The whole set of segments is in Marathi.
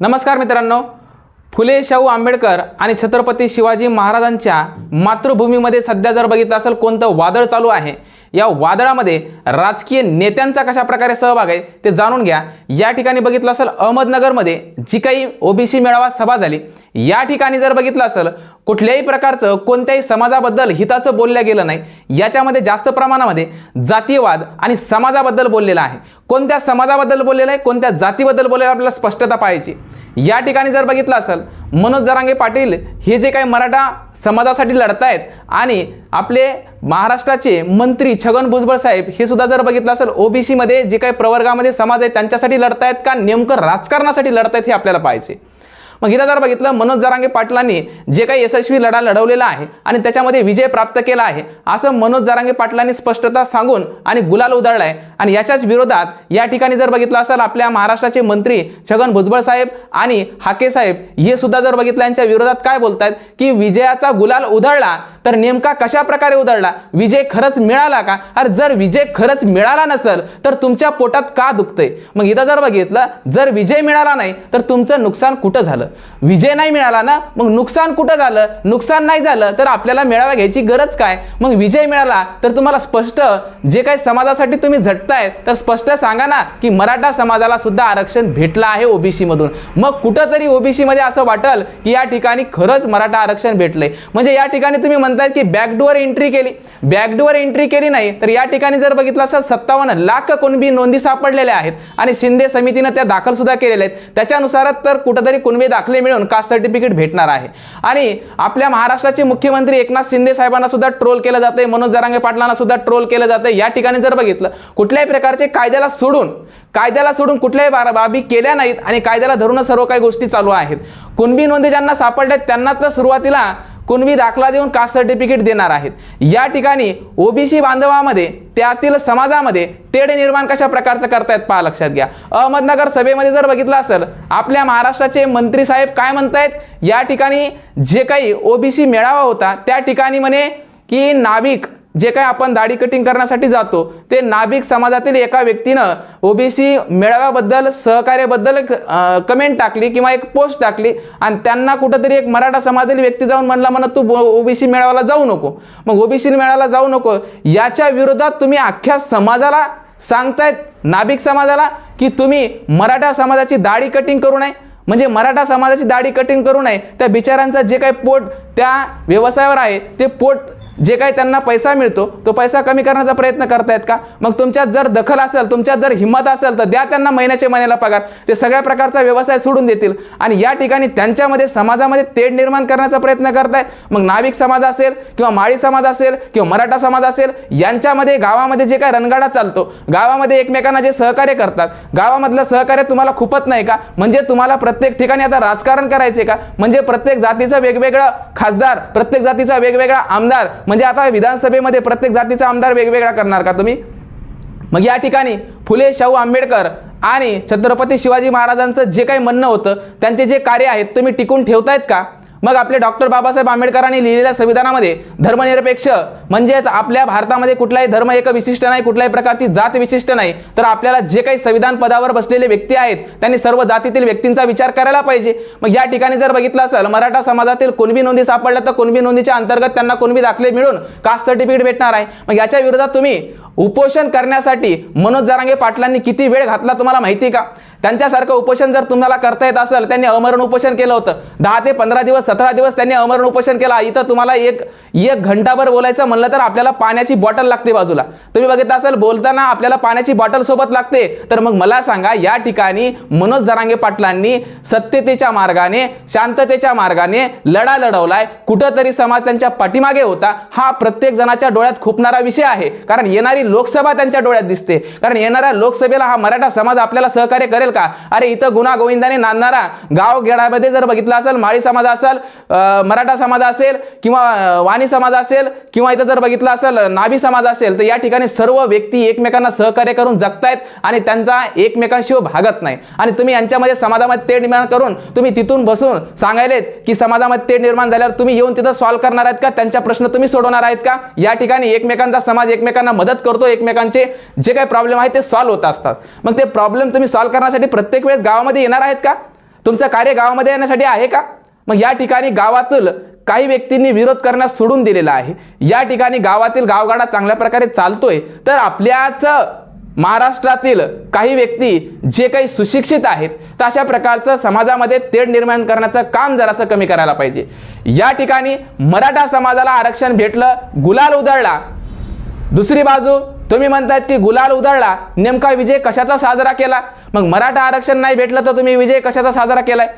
नमस्कार मित्रांनो. फुले शाहू आंबेडकर आणि छत्रपती शिवाजी महाराजांच्या मातृभूमीमध्ये सध्या जर बघितलं असेल कोणतं वादळ चालू आहे या वादळामध्ये राजकीय नेत्यांचा कशा प्रकारे सहभाग आहे ते जाणून घ्या. या ठिकाणी बघितलं असेल अहमदनगरमध्ये जी काही ओबीसी मेळावा सभा झाली या ठिकाणी जर बघितलं असेल कुठल्याही प्रकारचं कोणत्याही समाजाबद्दल हिताचं बोललं गेलं नाही. याच्यामध्ये जास्त प्रमाणामध्ये जातीयवाद आणि समाजाबद्दल बोललेलं आहे. कोणत्या समाजाबद्दल बोललेलं आहे कोणत्या जातीबद्दल बोललेलं आपल्याला स्पष्टता पाहायची. या ठिकाणी जर बघितलं असेल मनोज जरांगे पाटील हे जे काही मराठा समाजासाठी लढतायत आणि आपले महाराष्ट्राचे मंत्री छगन भुजबळ साहेब हे सुद्धा जर बघितलं असेल ओबीसीमध्ये जे काही प्रवर्गामध्ये समाज आहे त्यांच्यासाठी लढतायत का नेमकं राजकारणासाठी लढतायत हे आपल्याला पाहायचे. मग इथं जर बघितलं मनोज जरांगे पाटलांनी जे काही यशस्वी लढा लढवलेला आहे आणि त्याच्यामध्ये विजय प्राप्त केला आहे असं मनोज जरांगे पाटलांनी स्पष्टता सांगून आणि गुलाल उधळलाय. आणि याच्याच विरोधात या ठिकाणी जर बघितलं असेल आपल्या महाराष्ट्राचे मंत्री छगन भुजबळ साहेब आणि हाके साहेब हे सुद्धा जर बघितलं यांच्या विरोधात काय बोलतायत? की विजयाचा गुलाल उधळला तर नेमका कशा प्रकारे उधळला? विजय खरंच मिळाला का? अरे जर विजय खरंच मिळाला नसेल तर तुमच्या पोटात का दुखतंय? मग इथं जर बघितलं जर विजय मिळाला नाही तर तुमचं नुकसान कुठं झालं? विजय नाही मिळाला ना मग नुकसान कुठं झालं? नुकसान नाही झालं तर आपल्याला मेळावा घ्यायची गरज काय? मग विजय मिळाला तर तुम्हाला स्पष्ट जे काही समाजासाठी तुम्ही झटताय तर स्पष्ट सांगा ना की मराठा समाजाला सुद्धा आरक्षण भेटलं आहे ओबीसी मधून मग कुठंतरी ओबीसी मध्ये असं वाटल की या ठिकाणी खरंच मराठा आरक्षण भेटलंय. म्हणजे या ठिकाणी तुम्ही म्हणताय की बॅकडोअर एंट्री केली. बॅकडोअर एंट्री केली नाही तर या ठिकाणी जर बघितलं असं सत्तावन्न लाख कुणबी नोंदी सापडलेल्या आहेत. आणि शिंदे समितीनं त्या दाखल सुद्धा केलेल्या आहेत. त्याच्यानुसारच तर कुठंतरी कुणबी दाखले मिळून कास्ट सर्टिफिकेट भेटणार आहे. आणि आपल्या महाराष्ट्राचे मुख्यमंत्री एकनाथ शिंदे साहेबांना सुद्धा ट्रोल केलं जाते मनोज जरांगे पाटलांना सुद्धा ट्रोल केलं जातं या ठिकाणी जर बघितलं कुठल्याही प्रकारचे कायद्याला सोडून कायद्याला सोडून कुठल्याही बाबी केल्या नाहीत आणि कायद्याला धरूनच सर्व काही गोष्टी चालू आहेत. कुणबी नोंदी ज्यांना सापडल्यात त्यांना तर सुरुवातीला कुणबी दाखला देऊन कास्ट सर्टिफिकेट देणार आहेत. या ठिकाणी ओबीसी बांधवामध्ये त्यातील समाजामध्ये तेढे निर्माण कशा प्रकारचं करतायत पहा लक्षात घ्या. अहमदनगर सभेमध्ये जर बघितलं असेल आपल्या महाराष्ट्राचे मंत्री साहेब काय म्हणतायत? या ठिकाणी जे काही ओबीसी मेळावा होता त्या ठिकाणी म्हणे की नाविक जे काय आपण दाढी कटिंग करण्यासाठी जातो ते नाभिक समाजातील एका व्यक्तीनं ओबीसी मेळाव्याबद्दल सहकार्याबद्दल कमेंट टाकली किंवा एक पोस्ट टाकली आणि त्यांना कुठंतरी एक मराठा समाजातील व्यक्ती जाऊन म्हणला म्हणत तू ओबीसी मेळाव्याला जाऊ नको. मग ओबीसी मेळाव्याला जाऊ नको. याच्या विरोधात तुम्ही अख्ख्या समाजाला सांगतायत नाभिक समाजाला की तुम्ही मराठा समाजाची दाढी कटिंग करू नये. म्हणजे मराठा समाजाची दाढी कटिंग करू नये. त्या बिचारांचं जे काही पोट त्या व्यवसायावर आहे ते पोट जे काही त्यांना पैसा मिळतो तो पैसा कमी करण्याचा प्रयत्न करतायत का? मग तुमच्यात जर दखल असेल तुमच्यात जर हिंमत असेल तर द्या त्यांना महिन्याच्या महिन्याला पगार. ते सगळ्या प्रकारचा व्यवसाय सोडून देतील. आणि या ठिकाणी त्यांच्यामध्ये समाजामध्ये तेढ निर्माण करण्याचा प्रयत्न करतायत. मग नाविक समाज असेल किंवा माळी समाज असेल किंवा मराठा समाज असेल यांच्यामध्ये गावामध्ये जे काय रणगाडा चालतो गावामध्ये एकमेकांना जे सहकार्य करतात. गावामधलं सहकार्य तुम्हाला खूपच नाही का? म्हणजे तुम्हाला प्रत्येक ठिकाणी आता राजकारण करायचे का? म्हणजे प्रत्येक जातीचं वेगवेगळं खासदार प्रत्येक जातीचा वेगवेगळा आमदार म्हणजे आता विधानसभेमध्ये प्रत्येक जातीचा आमदार वेगवेगळा करणार का तुम्ही? मग या ठिकाणी फुले शाहू आंबेडकर आणि छत्रपती शिवाजी महाराजांचं जे काही म्हणणं होतं त्यांचे जे कार्य आहेत तुम्ही टिकून ठेवतायत का? मग आपले डॉक्टर बाबासाहेब आंबेडकरांनी लिहिलेल्या संविधानामध्ये धर्मनिरपेक्ष म्हणजेच आपल्या भारतामध्ये कुठलाही धर्म एक विशिष्ट नाही कुठल्याही प्रकारची जात विशिष्ट नाही. तर आपल्याला जे काही संविधान पदावर बसलेले व्यक्ती आहेत त्यांनी सर्व जातीतील व्यक्तींचा विचार करायला पाहिजे. मग या ठिकाणी जर बघितलं असेल मराठा समाजातील कुणबी नोंदी सापडल्या तर कुणबी नोंदीच्या अंतर्गत त्यांना कुणबी दाखले मिळून कास्ट सर्टिफिकेट भेटणार आहे. मग याच्या विरोधात तुम्ही उपोषण करण्यासाठी मनोज जरांगे पाटलांनी किती वेळ घातला तुम्हाला माहिती आहे का? त्यांच्यासारखं उपोषण जर तुम्हाला करता येत असेल त्यांनी अमरण उपोषण केलं होतं. दहा ते पंधरा दिवस सतरा दिवस त्यांनी अमरण उपोषण केला. इथं तुम्हाला एक एक घंटाभर बोलायचं म्हणलं तर आपल्याला पाण्याची बॉटल लागते बाजूला. तुम्ही बघितलं असेल बोलताना आपल्याला पाण्याची बॉटल सोबत लागते. तर मग मला सांगा या ठिकाणी मनोज जरांगे पाटलांनी सत्यतेच्या मार्गाने शांततेच्या मार्गाने लढा लढवलाय. कुठंतरी समाज त्यांच्या पाठीमागे होता. हा प्रत्येक जणाच्या डोळ्यात खुपणारा विषय आहे. कारण येणारी लोकसभा त्यांच्या डोळ्यात दिसते. कारण येणाऱ्या लोकसभेला हा मराठा समाज आपल्याला सहकार्य करेल का? अरे इथं गुन्हा गोविंदाने नांदणारा गाव गेडामध्ये जर बघितलं असेल माळी समाज असेल मराठा समाज असेल किंवा वाणी समाज असेल किंवा इथं जर बघितलं असेल नाभी समाज असेल तर या ठिकाणी सर्व व्यक्ती एकमेकांना सहकार्य करून जगतायत आणि त्यांचा एकमेकांशिवाय भागत नाही. आणि तुम्ही यांच्यामध्ये समाजामध्ये तेढ निर्माण करून तुम्ही तिथून बसून सांगायलेत की समाजामध्ये तेढ निर्माण झाल्यावर तुम्ही येऊन तिथं सॉल्व्ह करणार आहेत का? त्यांच्या प्रश्न तुम्ही सोडवणार आहेत का? या ठिकाणी एकमेकांचा समाज एकमेकांना मदत करतो एकमेकांचे जे काही प्रॉब्लेम आहेत ते सॉल्व्ह होत असतात. मग ते प्रॉब्लेम तुम्ही सॉल्व्ह करण्यासाठी प्रत्येक वेळेस गावामध्ये येणार आहेत का? तुमचं कार्य गावामध्ये येण्यासाठी आहे का? मग या ठिकाणी गावातील काही व्यक्तींनी विरोध करण्यास सोडून दिलेला आहे. या ठिकाणी गावातील गावगाडा चांगल्या प्रकारे चालतोय. तर आपल्याच महाराष्ट्रातील काही व्यक्ती जे काही सुशिक्षित आहेत तर अशा प्रकारचं समाजामध्ये तेढ निर्माण करण्याचं काम जरासं कमी करायला पाहिजे. या ठिकाणी मराठा समाजाला आरक्षण भेटलं गुलाल उधळला दुसरी बाजू तुम्ही म्हणतात की गुलाल उधळला. नेमका विजय कशाचा साजरा केला? मग मराठा आरक्षण नाही भेटलं तर तुम्ही विजय कशाचा साजरा केलाय?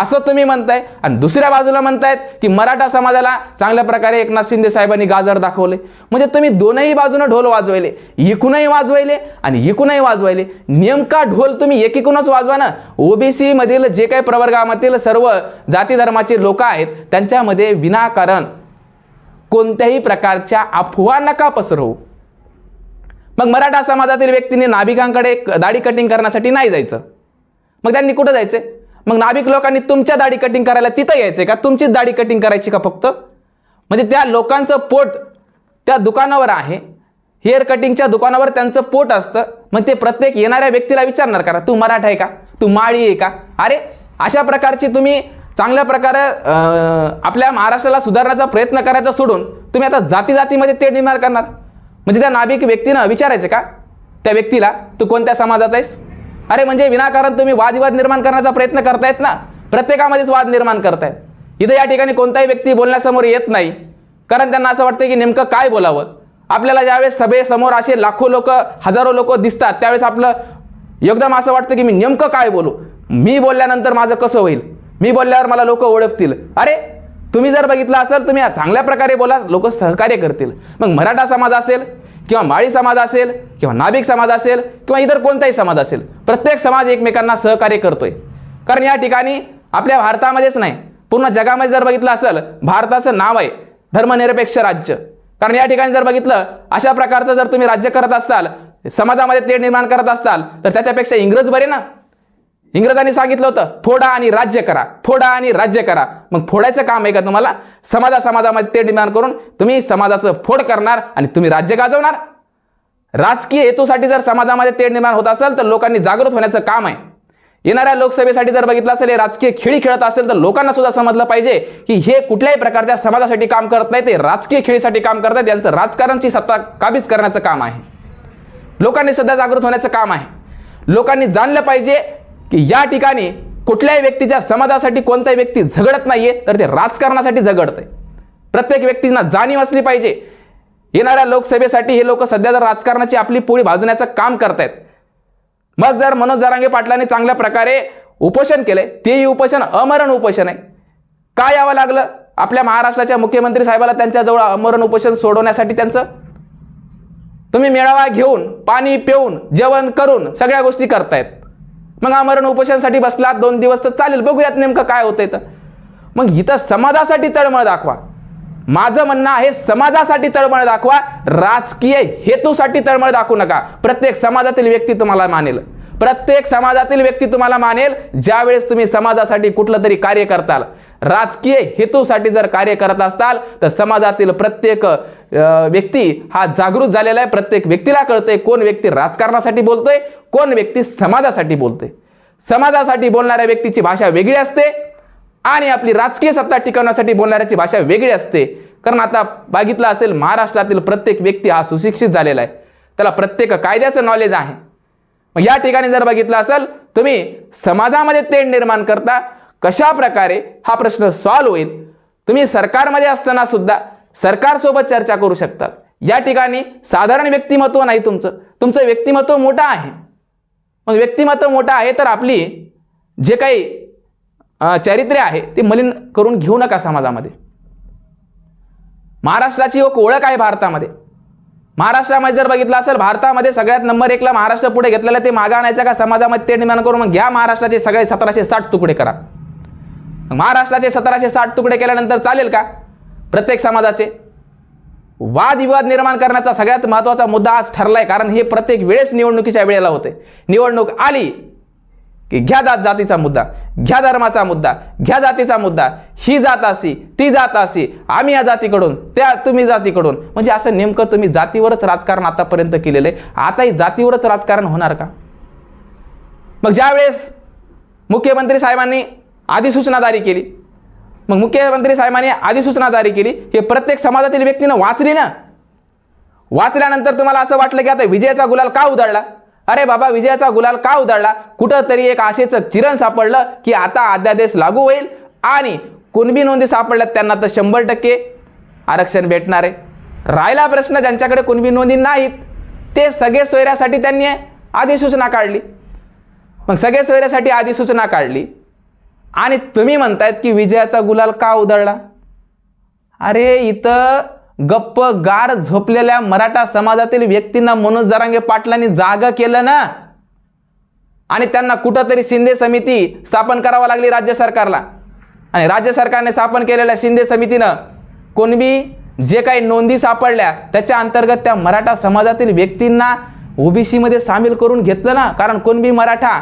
असं तुम्ही म्हणताय. आणि दुसऱ्या बाजूला म्हणतायत की मराठा समाजाला चांगल्या प्रकारे एकनाथ शिंदे साहेबांनी गाजर दाखवले. म्हणजे तुम्ही दोनही बाजूनं ढोल वाजवले इकूनही वाजवायले आणि इकूनही वाजवायले. नेमका ढोल तुम्ही एकीकूनच वाजवा ना. ओबीसी मधील जे काही प्रवर्गामधील सर्व जाती धर्माचे लोक आहेत त्यांच्यामध्ये विनाकारण कोणत्याही प्रकारच्या अफवा नका पसरवू. मग मराठा समाजातील व्यक्तीने नाभिकांकडे दाढी कटिंग करण्यासाठी नाही जायचं. मग त्यांनी कुठं जायचं? मग नाभिक लोकांनी तुमच्या दाढी कटिंग करायला तिथं यायचंय का? तुमचीच दाढी कटिंग करायची का फक्त? म्हणजे त्या लोकांचं पोट त्या दुकानावर आहे. हेअर कटिंगच्या दुकानावर त्यांचं पोट असतं. मग ते प्रत्येक येणाऱ्या व्यक्तीला विचारणार करा तू मराठा आहे का? तू माळी आहे का? अरे अशा प्रकारची तुम्ही चांगल्या प्रकारे आपल्या महाराष्ट्राला सुधारण्याचा प्रयत्न करायचा सोडून तुम्ही आता जाती जातीमध्ये ते निर्माण करणार. म्हणजे त्या नाभिक व्यक्तीनं विचारायचे का? त्या व्यक्तीला तू कोणत्या समाजाचा आहेस? अरे म्हणजे विनाकारण तुम्ही वादविवाद निर्माण करण्याचा प्रयत्न करतायत ना? प्रत्येकामध्येच वाद निर्माण करतायत. इथं या ठिकाणी कोणताही व्यक्ती बोलण्यासमोर येत नाही. कारण त्यांना असं वाटतं की नेमकं काय बोलावं? आपल्याला ज्यावेळेस सभेसमोर असे लाखो लोक हजारो लोक दिसतात त्यावेळेस आपलं एकदम असं वाटतं की मी नेमकं काय बोलू? मी बोलल्यानंतर माझं कसं होईल? मी बोलल्यावर मला लोक ओळखतील. अरे तुम्ही जर बघितलं असेल तुम्ही चांगल्या प्रकारे बोला लोक सहकार्य करतील. मग मराठा समाज असेल किंवा माळी समाज असेल किंवा नाभिक समाज असेल किंवा इतर कोणताही समाज असेल प्रत्येक समाज एकमेकांना सहकार्य करतोय. कारण या ठिकाणी आपल्या भारतामध्येच नाही पूर्ण जगामध्ये जर बघितलं असेल भारताचं नाव आहे धर्मनिरपेक्ष राज्य. कारण या ठिकाणी जर बघितलं अशा प्रकारचं जर तुम्ही राज्य करत असताल समाजामध्ये तेढ निर्माण करत असताल तर त्याच्यापेक्षा इंग्रज बरे ना? इंग्रजांनी सांगितलं होतं फोडा आणि राज्य करा फोडा आणि राज्य करा. मग फोडायचं काम आहे का तुम्हाला? समाजा समाजामध्ये ते निर्माण करून तुम्ही समाजाचं फोड करणार आणि तुम्ही राज्य गाजवणार. राजकीय हेतूसाठी जर समाजामध्ये तेढ निर्माण होत असेल तर लोकांनी जागृत होण्याचं काम आहे. येणाऱ्या लोकसभेसाठी जर बघितलं असेल हे राजकीय खेळी खेळत असेल तर लोकांना सुद्धा समजलं पाहिजे की हे कुठल्याही प्रकारच्या समाजासाठी काम करत नाही ते राजकीय खेळीसाठी काम करत आहेत यांचं राजकारणची सत्ता काबीज करण्याचं काम आहे. लोकांनी सध्या जागृत होण्याचं काम आहे. लोकांनी जाणलं पाहिजे की या ठिकाणी कुठल्याही व्यक्तीच्या समाजासाठी कोणताही व्यक्ती झगडत नाहीये तर ते राजकारणासाठी झगडतंय. प्रत्येक व्यक्तींना जाणीव असली पाहिजे. येणाऱ्या लोकसभेसाठी हे लोक सध्या जर राजकारणाची आपली पोळी भाजण्याचं काम करतायत मग जर मनोज जरांगे पाटलांनी चांगल्या प्रकारे उपोषण केलंय तेही उपोषण अमरण उपोषण आहे. काय यावं लागलं? आपल्या महाराष्ट्राच्या मुख्यमंत्री साहेबाला त्यांच्याजवळ अमरण उपोषण सोडवण्यासाठी त्यांचं? तुम्ही मेळावा घेऊन पाणी पिऊन जेवण करून सगळ्या गोष्टी करतायत. मग आमरण उपोषणासाठी बसलात दोन दिवस तर चालेल बघूयात नेमकं काय होतंय तर. मग इथं समाजासाठी तळमळ दाखवा. माझं म्हणणं आहे समाजासाठी तळमळ दाखवा राजकीय हेतूसाठी तळमळ दाखवू नका. प्रत्येक समाजातील व्यक्ती तुम्हाला मानेल. प्रत्येक समाजातील व्यक्ती तुम्हाला मानेल ज्यावेळेस तुम्ही समाजासाठी कुठलं तरी कार्य करताल. राजकीय हेतूसाठी जर कार्य करत असताल तर समाजातील प्रत्येक व्यक्ती हा जागृत झालेला आहे. प्रत्येक व्यक्तीला कळतंय कोण व्यक्ती राजकारणासाठी बोलतोय कोण व्यक्ती समाजासाठी बोलतोय. समाजासाठी बोलणाऱ्या व्यक्तीची भाषा वेगळी असते आणि आपली राजकीय सत्ता टिकवण्यासाठी बोलणाऱ्याची भाषा वेगळी असते. कारण आता बघितलं असेल महाराष्ट्रातील प्रत्येक व्यक्ती हा सुशिक्षित झालेला आहे. त्याला प्रत्येक कायद्याचं नॉलेज आहे. मग या ठिकाणी जर बघितलं असेल तुम्ही समाजामध्ये तेढ निर्माण करता कशा प्रकारे हा प्रश्न सॉल्व्ह होईल? तुम्ही सरकारमध्ये असताना सुद्धा सरकारसोबत चर्चा करू शकतात. या ठिकाणी साधारण व्यक्तिमत्व नाही तुमचं. तुमचं व्यक्तिमत्व मोठं आहे. मग व्यक्तिमत्व मोठं आहे तर आपली जे काही चरित्रे चारित्र्य आहे ते मलिन करून घेऊ नका समाजामध्ये. महाराष्ट्राची एक ओळख आहे भारतामध्ये. महाराष्ट्रामध्ये जर बघितलं असेल भारतामध्ये सगळ्यात नंबर एकला महाराष्ट्र पुढे घेतलेलं ते मागा आणायचं का? समाजामध्ये ते निर्माण करून मग घ्या महाराष्ट्राचे सगळे सतराशे साठ तुकडे करा. महाराष्ट्राचे सतराशे साठ तुकडे केल्यानंतर चालेल का? प्रत्येक समाजाचे? वादविवाद निर्माण करण्याचा सगळ्यात महत्त्वाचा मुद्दा आज ठरलाय कारण हे प्रत्येक वेळेस निवडणुकीच्या वेळेला होते. निवडणूक आली की घ्या जात जातीचा मुद्दा घ्या धर्माचा मुद्दा घ्या जातीचा मुद्दा. ही जात अशी ती जात असी आम्ही या जातीकडून त्या तुम्ही जातीकडून. म्हणजे असं नेमकं तुम्ही जातीवरच राजकारण आतापर्यंत केलेलं आहे. आताही जातीवरच राजकारण होणार का? मग ज्यावेळेस मुख्यमंत्री साहेबांनी अधिसूचना जारी केली. मग मुख्यमंत्री साहेबांनी अधिसूचना जारी केली. हे प्रत्येक समाजातील व्यक्तीनं वाचली ना? वाचल्यानंतर तुम्हाला असं वाटलं की आता विजयाचा गुलाल का उधळला? अरे बाबा विजयाचा गुलाल का उधळला? कुठंतरी एक आशेचं किरण सापडलं की आता अध्यादेश लागू होईल आणि कुणबी नोंदी सापडल्यात त्यांना तर शंभर टक्के आरक्षण भेटणार आहे. राहिला प्रश्न ज्यांच्याकडे कुणबी नोंदी नाहीत ते सगळे सोयऱ्यासाठी त्यांनी अधिसूचना काढली. मग सगळे सोयऱ्यासाठी अधिसूचना काढली. आणि तुम्ही म्हणतायत की विजयाचा गुलाल का उधळला? अरे इथं गप्प गार झोपलेल्या मराठा समाजातील व्यक्तींना मनोज जरांगे पाटलांनी जागं केलं ना? आणि त्यांना कुठंतरी शिंदे समिती स्थापन करावा लागली राज्य सरकारला. आणि राज्य सरकारने स्थापन केलेल्या शिंदे समितीनं कोणबी जे काही नोंदी सापडल्या त्याच्या अंतर्गत त्या मराठा समाजातील व्यक्तींना ओबीसीमध्ये सामील करून घेतलं ना? कारण कोणबी मराठा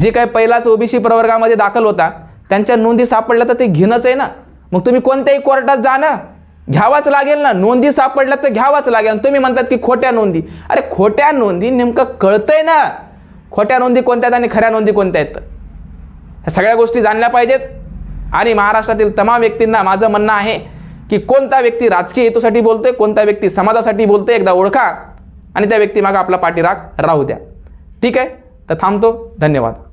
जे काही पहिलाच ओबीसी प्रवर्गामध्ये दाखल होता त्यांच्या नोंदी सापडल्या तर ते घेणंच आहे ना. मग तुम्ही कोणत्याही कोर्टात जा ना. घ्यावाच लागेल ना. नोंदी सापडल्या तर घ्यावाच लागेल. तुम्ही म्हणतात की खोट्या नोंदी. अरे खोट्या नोंदी नेमकं कळतंय ना. खोट्या नोंदी कोणत्या आहेत आणि खऱ्या नोंदी कोणत्या आहेत? ह्या सगळ्या गोष्टी जाणल्या पाहिजेत. आणि महाराष्ट्रातील तमाम व्यक्तींना माझं म्हणणं आहे की कोणता व्यक्ती राजकीय हेतूसाठी बोलतोय कोणता व्यक्ती समाजासाठी बोलतोय एकदा ओळखा. आणि त्या व्यक्तीमागं आपला पाठीराग राहू द्या. ठीक आहे? तर थांबतो. धन्यवाद.